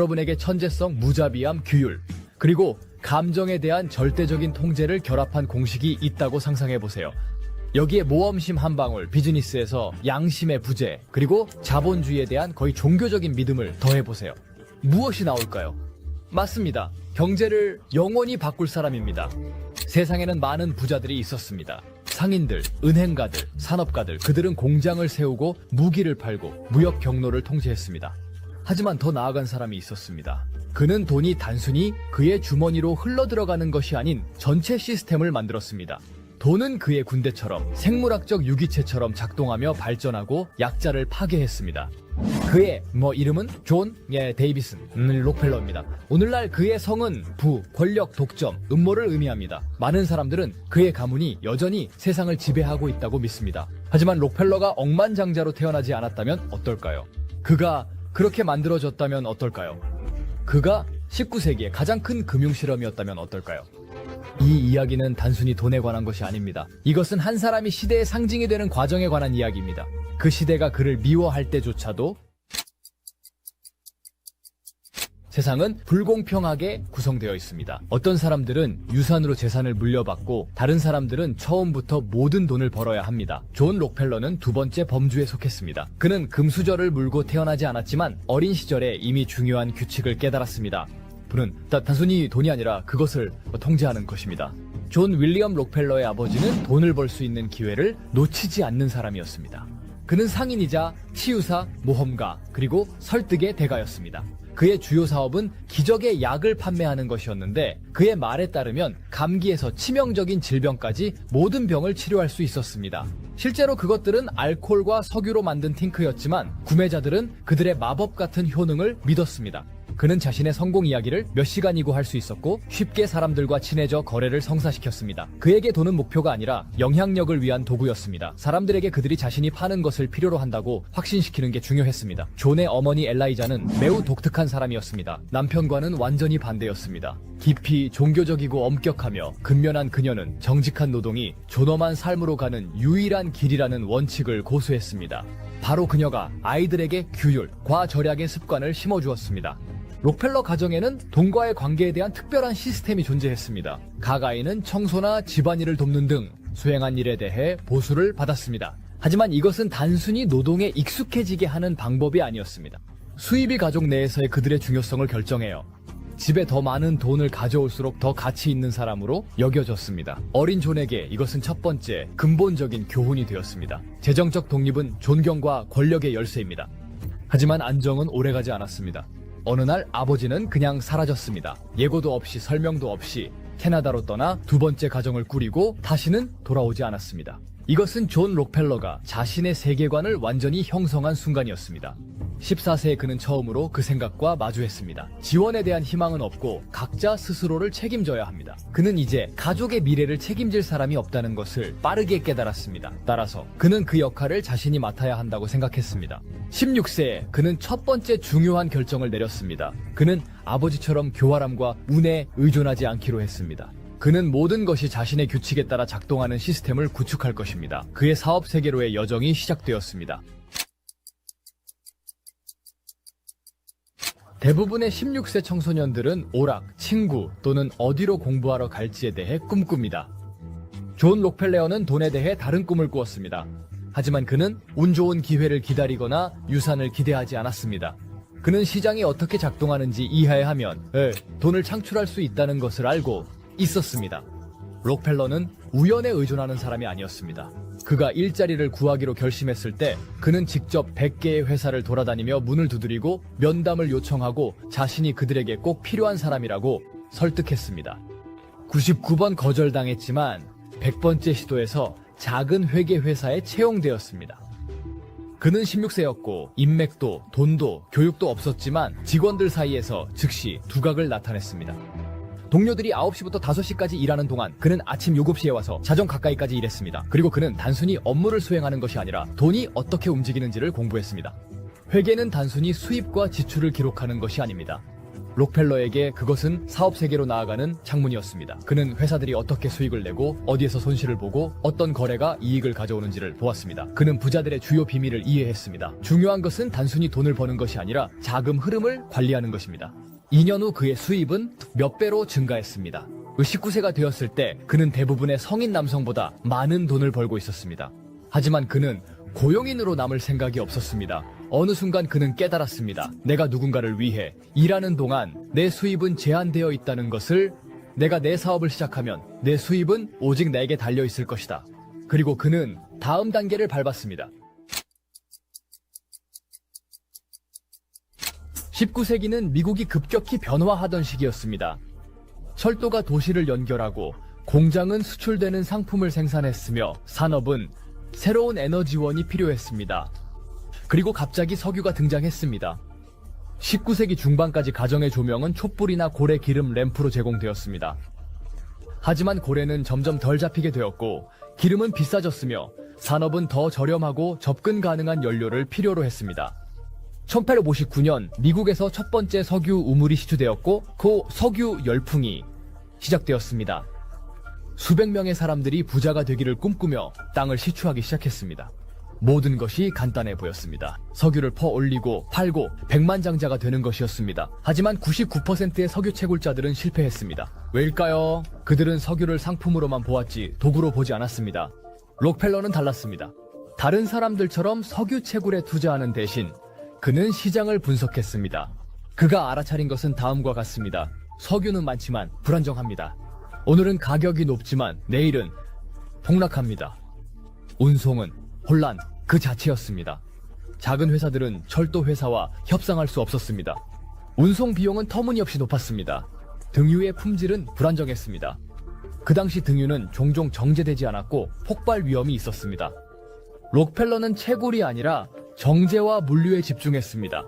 여러분에게 천재성, 무자비함, 규율, 그리고 감정에 대한 절대적인 통제를 결합한 공식이 있다고 상상해 보세요. 여기에 모험심 한 방울, 비즈니스에서 양심의 부재, 그리고 자본주의에 대한 거의 종교적인 믿음을 더해 보세요. 무엇이 나올까요? 맞습니다. 경제를 영원히 바꿀 사람입니다. 세상에는 많은 부자들이 있었습니다. 상인들, 은행가들, 산업가들, 그들은 공장을 세우고 무기를 팔고 무역 경로를 통제했습니다. 하지만 더 나아간 사람이 있었습니다. 그는 돈이 단순히 그의 주머니로 흘러들어가는 것이 아닌 전체 시스템을 만들었습니다. 돈은 그의 군대처럼 생물학적 유기체처럼 작동하며 발전하고 약자를 파괴했습니다. 그의 뭐 이름은 존 예 데이비슨 음, 록펠러입니다. 오늘날 그의 성은 부, 권력, 독점, 음모를 의미합니다. 많은 사람들은 그의 가문이 여전히 세상을 지배하고 있다고 믿습니다. 하지만 록펠러가 억만장자로 태어나지 않았다면 어떨까요? 그가 그렇게 만들어졌다면 어떨까요? 그가 19세기의 가장 큰 금융 실험이었다면 어떨까요? 이 이야기는 단순히 돈에 관한 것이 아닙니다. 이것은 한 사람이 시대의 상징이 되는 과정에 관한 이야기입니다. 그 시대가 그를 미워할 때조차도 세상은 불공평하게 구성되어 있습니다. 어떤 사람들은 유산으로 재산을 물려받고 다른 사람들은 처음부터 모든 돈을 벌어야 합니다. 존 록펠러는 두 번째 범주에 속했습니다. 그는 금수저를 물고 태어나지 않았지만 어린 시절에 이미 중요한 규칙을 깨달았습니다. 다- 단순히 돈이 아니라 그것을 통제하는 것입니다. 존 윌리엄 록펠러의 아버지는 돈을 벌 수 있는 기회를 놓치지 않는 사람이었습니다. 그는 상인이자 치유사, 모험가, 그리고 설득의 대가였습니다. 그의 주요 사업은 기적의 약을 판매하는 것이었는데 그의 말에 따르면 감기에서 치명적인 질병까지 모든 병을 치료할 수 있었습니다. 실제로 그것들은 알코올과 석유로 만든 팅크였지만 구매자들은 그들의 마법 같은 효능을 믿었습니다. 그는 자신의 성공 이야기를 몇 시간이고 할 수 있었고 쉽게 사람들과 친해져 거래를 성사시켰습니다. 그에게 돈은 목표가 아니라 영향력을 위한 도구였습니다. 사람들에게 그들이 자신이 파는 것을 필요로 한다고 확신시키는 게 중요했습니다. 존의 어머니 엘라이자는 매우 독특한 사람이었습니다. 남편과는 완전히 반대였습니다. 깊이 종교적이고 엄격하며 근면한 그녀는 정직한 노동이 존엄한 삶으로 가는 유일한 길이라는 원칙을 고수했습니다. 바로 그녀가 아이들에게 규율, 과절약의 습관을 심어주었습니다. 록펠러 가정에는 돈과의 관계에 대한 특별한 시스템이 존재했습니다. 각 아이는 청소나 집안일을 돕는 등 수행한 일에 대해 보수를 받았습니다. 하지만 이것은 단순히 노동에 익숙해지게 하는 방법이 아니었습니다. 수입이 가족 내에서의 그들의 중요성을 결정해요. 집에 더 많은 돈을 가져올수록 더 가치 있는 사람으로 여겨졌습니다. 어린 존에게 이것은 첫 번째 근본적인 교훈이 되었습니다. 재정적 독립은 존경과 권력의 열쇠입니다. 하지만 안정은 오래가지 않았습니다. 어느 날 아버지는 그냥 사라졌습니다. 예고도 없이 설명도 없이 캐나다로 떠나 두 번째 가정을 꾸리고 다시는 돌아오지 않았습니다. 이것은 존 록펠러가 자신의 세계관을 완전히 형성한 순간이었습니다. 14세에 그는 처음으로 그 생각과 마주했습니다. 지원에 대한 희망은 없고 각자 스스로를 책임져야 합니다. 그는 이제 가족의 미래를 책임질 사람이 없다는 것을 빠르게 깨달았습니다. 따라서 그는 그 역할을 자신이 맡아야 한다고 생각했습니다. 16세에 그는 첫 번째 중요한 결정을 내렸습니다. 그는 아버지처럼 교활함과 운에 의존하지 않기로 했습니다. 그는 모든 것이 자신의 규칙에 따라 작동하는 시스템을 구축할 것입니다. 그의 사업 세계로의 여정이 시작되었습니다. 대부분의 16세 청소년들은 오락, 친구 또는 어디로 공부하러 갈지에 대해 꿈꿉니다. 존 록펠레어는 돈에 대해 다른 꿈을 꾸었습니다. 하지만 그는 운 좋은 기회를 기다리거나 유산을 기대하지 않았습니다. 그는 시장이 어떻게 작동하는지 이해하면 에, 돈을 창출할 수 있다는 것을 알고 있었습니다. 록펠러는 우연에 의존하는 사람이 아니었습니다. 그가 일자리를 구하기로 결심했을 때 그는 직접 100개의 회사를 돌아다니며 문을 두드리고 면담을 요청하고 자신이 그들에게 꼭 필요한 사람이라고 설득했습니다. 99번 거절당했지만 100번째 시도에서 작은 회계 회사에 채용되었습니다. 그는 16세였고 인맥도 돈도 교육도 없었지만 직원들 사이에서 즉시 두각을 나타냈습니다. 동료들이 9시부터 5시까지 일하는 동안 그는 아침 7시에 와서 자정 가까이까지 일했습니다. 그리고 그는 단순히 업무를 수행하는 것이 아니라 돈이 어떻게 움직이는지를 공부했습니다. 회계는 단순히 수입과 지출을 기록하는 것이 아닙니다. 록펠러에게 그것은 사업 세계로 나아가는 창문이었습니다. 그는 회사들이 어떻게 수익을 내고 어디에서 손실을 보고 어떤 거래가 이익을 가져오는지를 보았습니다. 그는 부자들의 주요 비밀을 이해했습니다. 중요한 것은 단순히 돈을 버는 것이 아니라 자금 흐름을 관리하는 것입니다. 2년 후 그의 수입은 몇 배로 증가했습니다. 19세가 되었을 때 그는 대부분의 성인 남성보다 많은 돈을 벌고 있었습니다. 하지만 그는 고용인으로 남을 생각이 없었습니다. 어느 순간 그는 깨달았습니다. 내가 누군가를 위해 일하는 동안 내 수입은 제한되어 있다는 것을 내가 내 사업을 시작하면 내 수입은 오직 내게 달려 있을 것이다. 그리고 그는 다음 단계를 밟았습니다. 19세기는 미국이 급격히 변화하던 시기였습니다. 철도가 도시를 연결하고 공장은 수출되는 상품을 생산했으며 산업은 새로운 에너지원이 필요했습니다. 그리고 갑자기 석유가 등장했습니다. 19세기 중반까지 가정의 조명은 촛불이나 고래 기름 램프로 제공되었습니다. 하지만 고래는 점점 덜 잡히게 되었고 기름은 비싸졌으며 산업은 더 저렴하고 접근 가능한 연료를 필요로 했습니다. 1859년 미국에서 첫 번째 석유 우물이 시추되었고 그 석유 열풍이 시작되었습니다. 수백 명의 사람들이 부자가 되기를 꿈꾸며 땅을 시추하기 시작했습니다. 모든 것이 간단해 보였습니다. 석유를 퍼 올리고 팔고 백만장자가 되는 것이었습니다. 하지만 99%의 석유 채굴자들은 실패했습니다. 왜일까요? 그들은 석유를 상품으로만 보았지 도구로 보지 않았습니다. 록펠러는 달랐습니다. 다른 사람들처럼 석유 채굴에 투자하는 대신 그는 시장을 분석했습니다. 그가 알아차린 것은 다음과 같습니다. 석유는 많지만 불안정합니다. 오늘은 가격이 높지만 내일은 폭락합니다. 운송은 혼란 그 자체였습니다. 작은 회사들은 철도 회사와 협상할 수 없었습니다. 운송 비용은 터무니없이 높았습니다. 등유의 품질은 불안정했습니다. 그 당시 등유는 종종 정제되지 않았고 폭발 위험이 있었습니다. 록펠러는 채굴이 아니라 정제와 물류에 집중했습니다.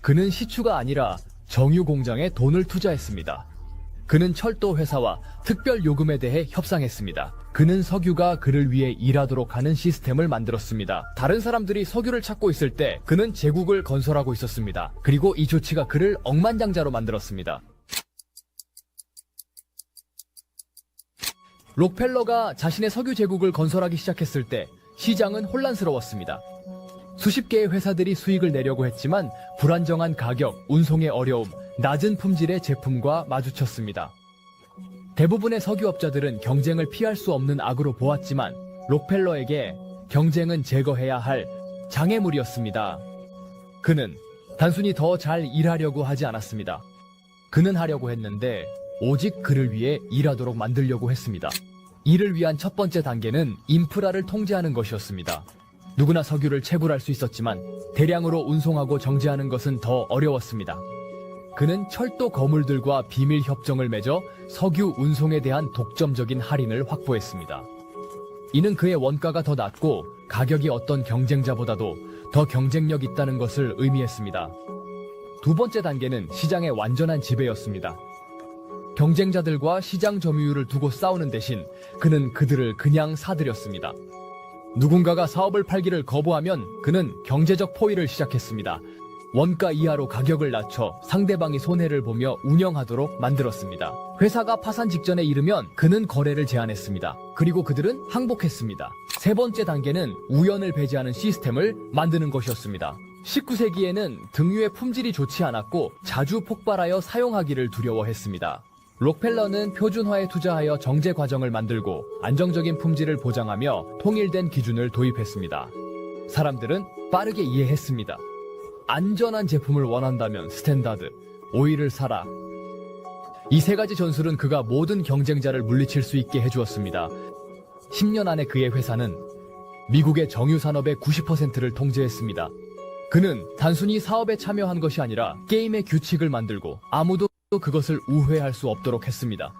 그는 시추가 아니라 정유 공장에 돈을 투자했습니다. 그는 철도 회사와 특별 요금에 대해 협상했습니다. 그는 석유가 그를 위해 일하도록 하는 시스템을 만들었습니다. 다른 사람들이 석유를 찾고 있을 때 그는 제국을 건설하고 있었습니다. 그리고 이 조치가 그를 억만장자로 만들었습니다. 록펠러가 자신의 석유 제국을 건설하기 시작했을 때 시장은 혼란스러웠습니다. 수십 개의 회사들이 수익을 내려고 했지만 불안정한 가격, 운송의 어려움, 낮은 품질의 제품과 마주쳤습니다. 대부분의 석유업자들은 경쟁을 피할 수 없는 악으로 보았지만 록펠러에게 경쟁은 제거해야 할 장애물이었습니다. 그는 단순히 더 잘 일하려고 하지 않았습니다. 그는 하려고 했는데 오직 그를 위해 일하도록 만들려고 했습니다. 이를 위한 첫 번째 단계는 인프라를 통제하는 것이었습니다. 누구나 석유를 채굴할 수 있었지만 대량으로 운송하고 정제하는 것은 더 어려웠습니다. 그는 철도 거물들과 비밀 협정을 맺어 석유 운송에 대한 독점적인 할인을 확보했습니다. 이는 그의 원가가 더 낮고 가격이 어떤 경쟁자보다도 더 경쟁력 있다는 것을 의미했습니다. 두 번째 단계는 시장의 완전한 지배였습니다. 경쟁자들과 시장 점유율을 두고 싸우는 대신 그는 그들을 그냥 사들였습니다. 누군가가 사업을 팔기를 거부하면 그는 경제적 포위를 시작했습니다. 원가 이하로 가격을 낮춰 상대방이 손해를 보며 운영하도록 만들었습니다. 회사가 파산 직전에 이르면 그는 거래를 제한했습니다. 그리고 그들은 항복했습니다. 세 번째 단계는 우연을 배제하는 시스템을 만드는 것이었습니다. 19세기에는 등유의 품질이 좋지 않았고 자주 폭발하여 사용하기를 두려워했습니다. 록펠러는 표준화에 투자하여 정제 과정을 만들고 안정적인 품질을 보장하며 통일된 기준을 도입했습니다. 사람들은 빠르게 이해했습니다. 안전한 제품을 원한다면 스탠다드, 오일을 사라. 이 세 가지 전술은 그가 모든 경쟁자를 물리칠 수 있게 해주었습니다. 10년 안에 그의 회사는 미국의 정유 산업의 90%를 통제했습니다. 그는 단순히 사업에 참여한 것이 아니라 게임의 규칙을 만들고 아무도 그것을 우회할 수 없도록 했습니다.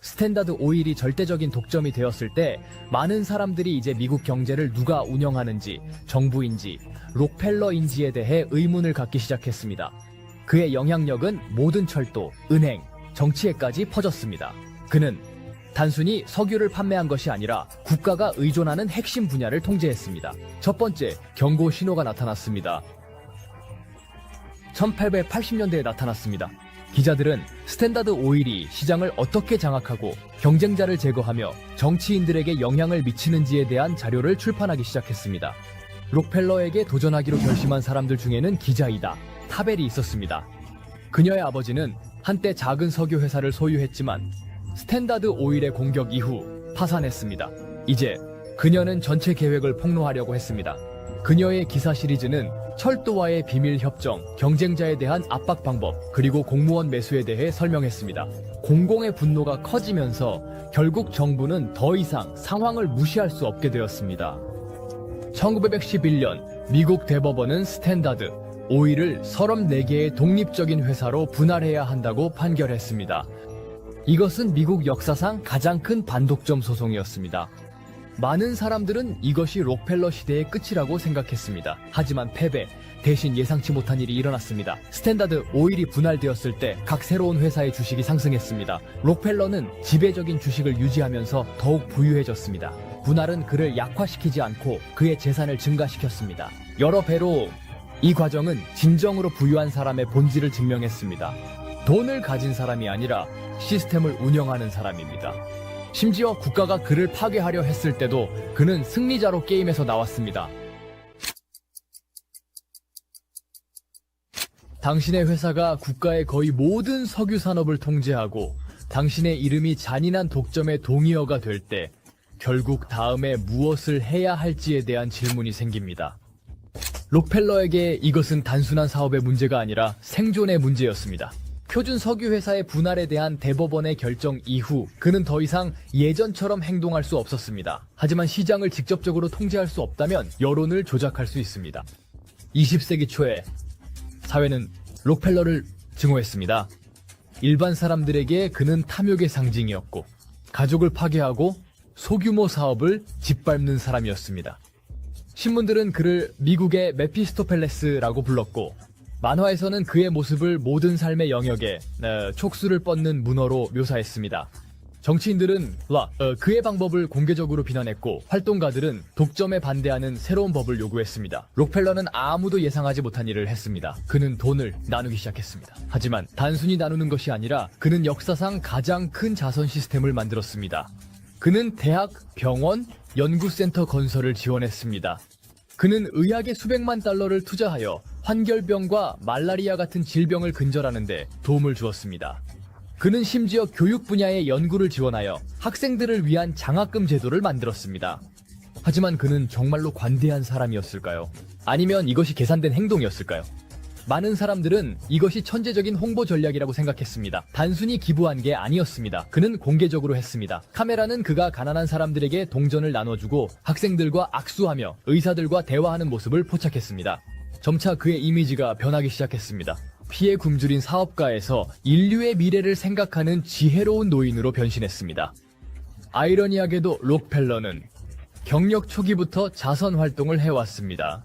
스탠다드 오일이 절대적인 독점이 되었을 때 많은 사람들이 이제 미국 경제를 누가 운영하는지 정부인지 록펠러인지에 대해 의문을 갖기 시작했습니다. 그의 영향력은 모든 철도, 은행, 정치에까지 퍼졌습니다. 그는 단순히 석유를 판매한 것이 아니라 국가가 의존하는 핵심 분야를 통제했습니다. 첫 번째, 경고 신호가 나타났습니다. 1880년대에 나타났습니다. 기자들은 스탠다드 오일이 시장을 어떻게 장악하고 경쟁자를 제거하며 정치인들에게 영향을 미치는지에 대한 자료를 출판하기 시작했습니다. 록펠러에게 도전하기로 결심한 사람들 중에는 기자이다 타벨이 있었습니다. 그녀의 아버지는 한때 작은 석유 회사를 소유했지만 스탠다드 오일의 공격 이후 파산했습니다. 이제 그녀는 전체 계획을 폭로하려고 했습니다. 그녀의 기사 시리즈는 철도와의 비밀 협정, 경쟁자에 대한 압박 방법, 그리고 공무원 매수에 대해 설명했습니다. 공공의 분노가 커지면서 결국 정부는 더 이상 상황을 무시할 수 없게 되었습니다. 1911년 미국 대법원은 스탠다드 오일을 34개의 독립적인 회사로 분할해야 한다고 판결했습니다. 이것은 미국 역사상 가장 큰 반독점 소송이었습니다. 많은 사람들은 이것이 록펠러 시대의 끝이라고 생각했습니다. 하지만 패배, 대신 예상치 못한 일이 일어났습니다. 스탠다드 오일이 분할되었을 때 각 새로운 회사의 주식이 상승했습니다. 록펠러는 지배적인 주식을 유지하면서 더욱 부유해졌습니다. 분할은 그를 약화시키지 않고 그의 재산을 증가시켰습니다. 여러 배로 이 과정은 진정으로 부유한 사람의 본질을 증명했습니다. 돈을 가진 사람이 아니라 시스템을 운영하는 사람입니다. 심지어 국가가 그를 파괴하려 했을 때도 그는 승리자로 게임에서 나왔습니다. 당신의 회사가 국가의 거의 모든 석유 산업을 통제하고 당신의 이름이 잔인한 독점의 동의어가 될 때 결국 다음에 무엇을 해야 할지에 대한 질문이 생깁니다. 록펠러에게 이것은 단순한 사업의 문제가 아니라 생존의 문제였습니다. 표준 석유 회사의 분할에 대한 대법원의 결정 이후 그는 더 이상 예전처럼 행동할 수 없었습니다. 하지만 시장을 직접적으로 통제할 수 없다면 여론을 조작할 수 있습니다. 20세기 초에 사회는 록펠러를 증오했습니다. 일반 사람들에게 그는 탐욕의 상징이었고 가족을 파괴하고 소규모 사업을 짓밟는 사람이었습니다. 신문들은 그를 미국의 메피스토펠레스라고 불렀고 만화에서는 그의 모습을 모든 삶의 영역에 어, 촉수를 뻗는 문어로 묘사했습니다. 정치인들은 와, 어, 그의 방법을 공개적으로 비난했고 활동가들은 독점에 반대하는 새로운 법을 요구했습니다. 록펠러는 아무도 예상하지 못한 일을 했습니다. 그는 돈을 나누기 시작했습니다. 하지만 단순히 나누는 것이 아니라 그는 역사상 가장 큰 자선 시스템을 만들었습니다. 그는 대학, 병원, 연구센터 건설을 지원했습니다. 그는 의학에 수백만 달러를 투자하여 환결병과 말라리아 같은 질병을 근절하는데 도움을 주었습니다. 그는 심지어 교육 분야의 연구를 지원하여 학생들을 위한 장학금 제도를 만들었습니다. 하지만 그는 정말로 관대한 사람이었을까요? 아니면 이것이 계산된 행동이었을까요? 많은 사람들은 이것이 천재적인 홍보 전략이라고 생각했습니다. 단순히 기부한 게 아니었습니다. 그는 공개적으로 했습니다. 카메라는 그가 가난한 사람들에게 동전을 나눠주고 학생들과 악수하며 의사들과 대화하는 모습을 포착했습니다. 점차 그의 이미지가 변하기 시작했습니다. 피해 굶주린 사업가에서 인류의 미래를 생각하는 지혜로운 노인으로 변신했습니다. 아이러니하게도 록펠러는 경력 초기부터 자선 활동을 해왔습니다.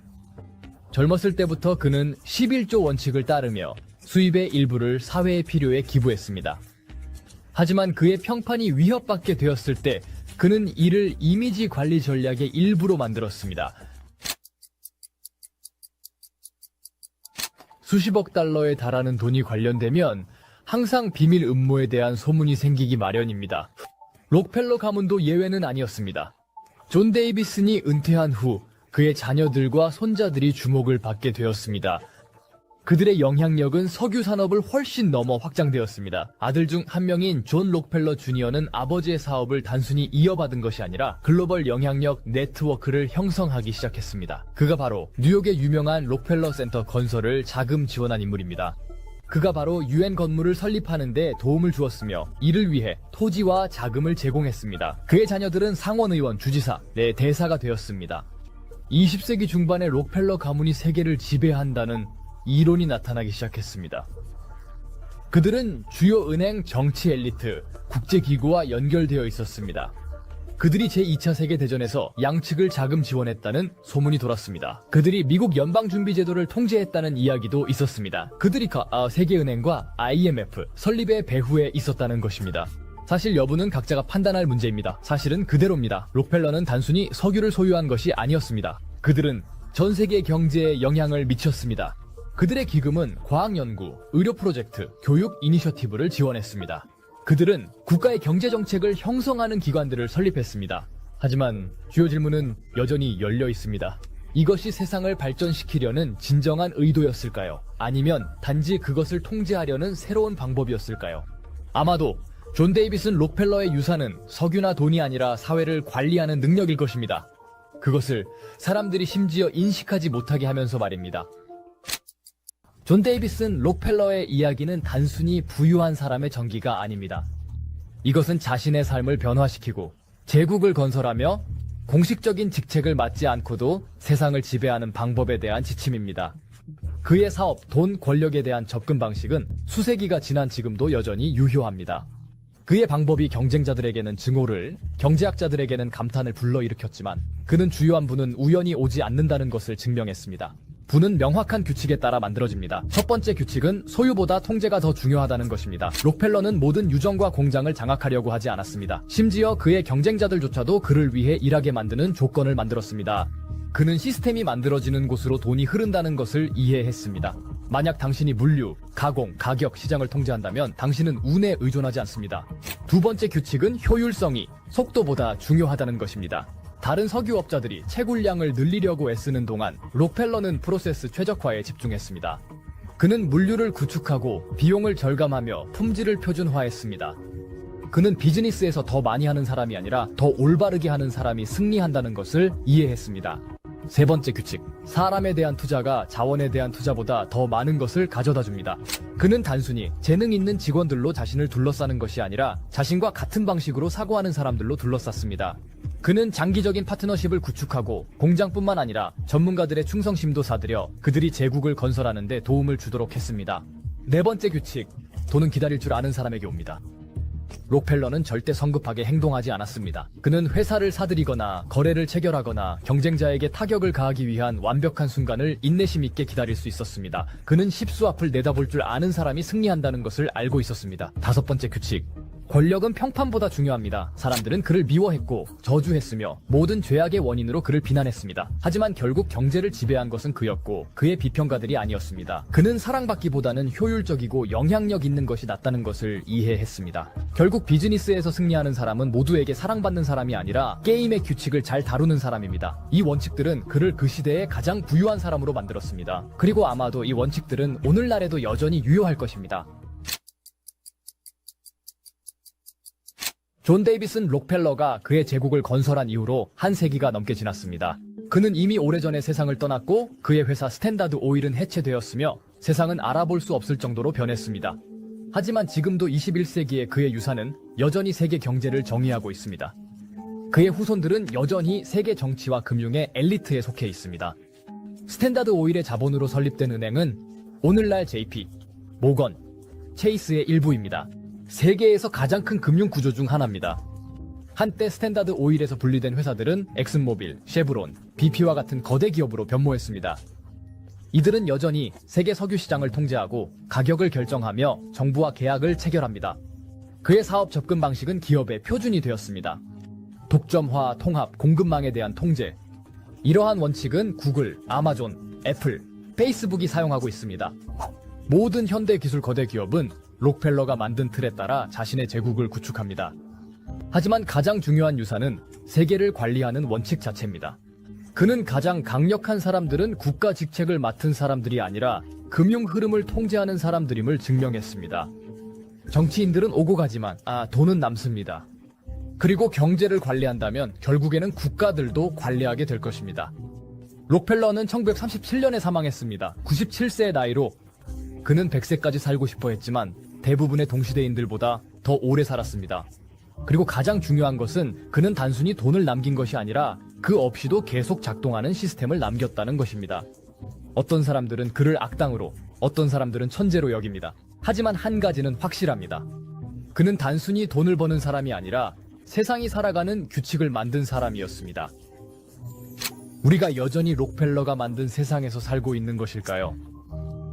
젊었을 때부터 그는 11조 원칙을 따르며 수입의 일부를 사회의 필요에 기부했습니다. 하지만 그의 평판이 위협받게 되었을 때 그는 이를 이미지 관리 전략의 일부로 만들었습니다. 수십억 달러에 달하는 돈이 관련되면 항상 비밀 음모에 대한 소문이 생기기 마련입니다. 록펠러 가문도 예외는 아니었습니다. 존 데이비슨이 은퇴한 후 그의 자녀들과 손자들이 주목을 받게 되었습니다. 그들의 영향력은 석유 산업을 훨씬 넘어 확장되었습니다. 아들 중 한 명인 존 록펠러 주니어는 아버지의 사업을 단순히 이어받은 것이 아니라 글로벌 영향력 네트워크를 형성하기 시작했습니다. 그가 바로 뉴욕의 유명한 록펠러 센터 건설을 자금 지원한 인물입니다. 그가 바로 유엔 건물을 설립하는데 도움을 주었으며 이를 위해 토지와 자금을 제공했습니다. 그의 자녀들은 상원의원, 주지사, 내 대사가 되었습니다. 20세기 중반에 록펠러 가문이 세계를 지배한다는 이론이 나타나기 시작했습니다. 그들은 주요 은행 정치 엘리트, 국제기구와 연결되어 있었습니다. 그들이 제2차 세계대전에서 양측을 자금 지원했다는 소문이 돌았습니다. 그들이 미국 연방준비제도를 통제했다는 이야기도 있었습니다. 그들이 가- 아, 세계은행과 IMF 설립의 배후에 있었다는 것입니다. 사실 여부는 각자가 판단할 문제입니다. 사실은 그대로입니다. 록펠러는 단순히 석유를 소유한 것이 아니었습니다. 그들은 전 세계 경제에 영향을 미쳤습니다. 그들의 기금은 과학연구, 의료 프로젝트, 교육 이니셔티브를 지원했습니다. 그들은 국가의 경제 정책을 형성하는 기관들을 설립했습니다. 하지만 주요 질문은 여전히 열려 있습니다. 이것이 세상을 발전시키려는 진정한 의도였을까요? 아니면 단지 그것을 통제하려는 새로운 방법이었을까요? 아마도 존 데이비슨 록펠러의 유산은 석유나 돈이 아니라 사회를 관리하는 능력일 것입니다. 그것을 사람들이 심지어 인식하지 못하게 하면서 말입니다. 존 데이비슨 록펠러의 이야기는 단순히 부유한 사람의 전기가 아닙니다. 이것은 자신의 삶을 변화시키고 제국을 건설하며 공식적인 직책을 맡지 않고도 세상을 지배하는 방법에 대한 지침입니다. 그의 사업, 돈, 권력에 대한 접근 방식은 수세기가 지난 지금도 여전히 유효합니다. 그의 방법이 경쟁자들에게는 증오를, 경제학자들에게는 감탄을 불러일으켰지만 그는 주요한 부는 우연히 오지 않는다는 것을 증명했습니다. 부는 명확한 규칙에 따라 만들어집니다. 첫 번째 규칙은 소유보다 통제가 더 중요하다는 것입니다. 록펠러는 모든 유정과 공장을 장악하려고 하지 않았습니다. 심지어 그의 경쟁자들조차도 그를 위해 일하게 만드는 조건을 만들었습니다. 그는 시스템이 만들어지는 곳으로 돈이 흐른다는 것을 이해했습니다. 만약 당신이 물류, 가공, 가격, 시장을 통제한다면 당신은 운에 의존하지 않습니다. 두 번째 규칙은 효율성이 속도보다 중요하다는 것입니다. 다른 석유업자들이 채굴량을 늘리려고 애쓰는 동안 록펠러는 프로세스 최적화에 집중했습니다. 그는 물류를 구축하고 비용을 절감하며 품질을 표준화했습니다. 그는 비즈니스에서 더 많이 하는 사람이 아니라 더 올바르게 하는 사람이 승리한다는 것을 이해했습니다. 세 번째 규칙. 사람에 대한 투자가 자원에 대한 투자보다 더 많은 것을 가져다 줍니다. 그는 단순히 재능 있는 직원들로 자신을 둘러싸는 것이 아니라 자신과 같은 방식으로 사고하는 사람들로 둘러쌌습니다. 그는 장기적인 파트너십을 구축하고 공장뿐만 아니라 전문가들의 충성심도 사들여 그들이 제국을 건설하는 데 도움을 주도록 했습니다. 네 번째 규칙. 돈은 기다릴 줄 아는 사람에게 옵니다. 록펠러는 절대 성급하게 행동하지 않았습니다. 그는 회사를 사들이거나 거래를 체결하거나 경쟁자에게 타격을 가하기 위한 완벽한 순간을 인내심 있게 기다릴 수 있었습니다. 그는 십수 앞을 내다볼 줄 아는 사람이 승리한다는 것을 알고 있었습니다. 다섯 번째 규칙. 권력은 평판보다 중요합니다. 사람들은 그를 미워했고 저주했으며 모든 죄악의 원인으로 그를 비난했습니다. 하지만 결국 경제를 지배한 것은 그였고 그의 비평가들이 아니었습니다. 그는 사랑받기보다는 효율적이고 영향력 있는 것이 낫다는 것을 이해했습니다. 결국 비즈니스에서 승리하는 사람은 모두에게 사랑받는 사람이 아니라 게임의 규칙을 잘 다루는 사람입니다. 이 원칙들은 그를 그 시대의 가장 부유한 사람으로 만들었습니다. 그리고 아마도 이 원칙들은 오늘날에도 여전히 유효할 것입니다. 존 데이비슨 록펠러가 그의 제국을 건설한 이후로 한 세기가 넘게 지났습니다. 그는 이미 오래전에 세상을 떠났고 그의 회사 스탠다드 오일은 해체되었으며 세상은 알아볼 수 없을 정도로 변했습니다. 하지만 지금도 21세기의 그의 유산은 여전히 세계 경제를 정의하고 있습니다. 그의 후손들은 여전히 세계 정치와 금융의 엘리트에 속해 있습니다. 스탠다드 오일의 자본으로 설립된 은행은 오늘날 JP, 모건, 체이스의 일부입니다. 세계에서 가장 큰 금융 구조 중 하나입니다. 한때 스탠다드 오일에서 분리된 회사들은 엑슨모빌, 쉐브론, BP와 같은 거대 기업으로 변모했습니다. 이들은 여전히 세계 석유 시장을 통제하고 가격을 결정하며 정부와 계약을 체결합니다. 그의 사업 접근 방식은 기업의 표준이 되었습니다. 독점화, 통합, 공급망에 대한 통제. 이러한 원칙은 구글, 아마존, 애플, 페이스북이 사용하고 있습니다. 모든 현대 기술 거대 기업은 록펠러가 만든 틀에 따라 자신의 제국을 구축합니다. 하지만 가장 중요한 유산은 세계를 관리하는 원칙 자체입니다. 그는 가장 강력한 사람들은 국가 직책을 맡은 사람들이 아니라 금융 흐름을 통제하는 사람들임을 증명했습니다. 정치인들은 오고 가지만 아 돈은 남습니다. 그리고 경제를 관리한다면 결국에는 국가들도 관리하게 될 것입니다. 록펠러는 1937년에 사망했습니다. 97세의 나이로 그는 100세까지 살고 싶어 했지만 대부분의 동시대인들보다 더 오래 살았습니다. 그리고 가장 중요한 것은 그는 단순히 돈을 남긴 것이 아니라 그 없이도 계속 작동하는 시스템을 남겼다는 것입니다. 어떤 사람들은 그를 악당으로, 어떤 사람들은 천재로 여깁니다. 하지만 한 가지는 확실합니다. 그는 단순히 돈을 버는 사람이 아니라 세상이 살아가는 규칙을 만든 사람이었습니다. 우리가 여전히 록펠러가 만든 세상에서 살고 있는 것일까요?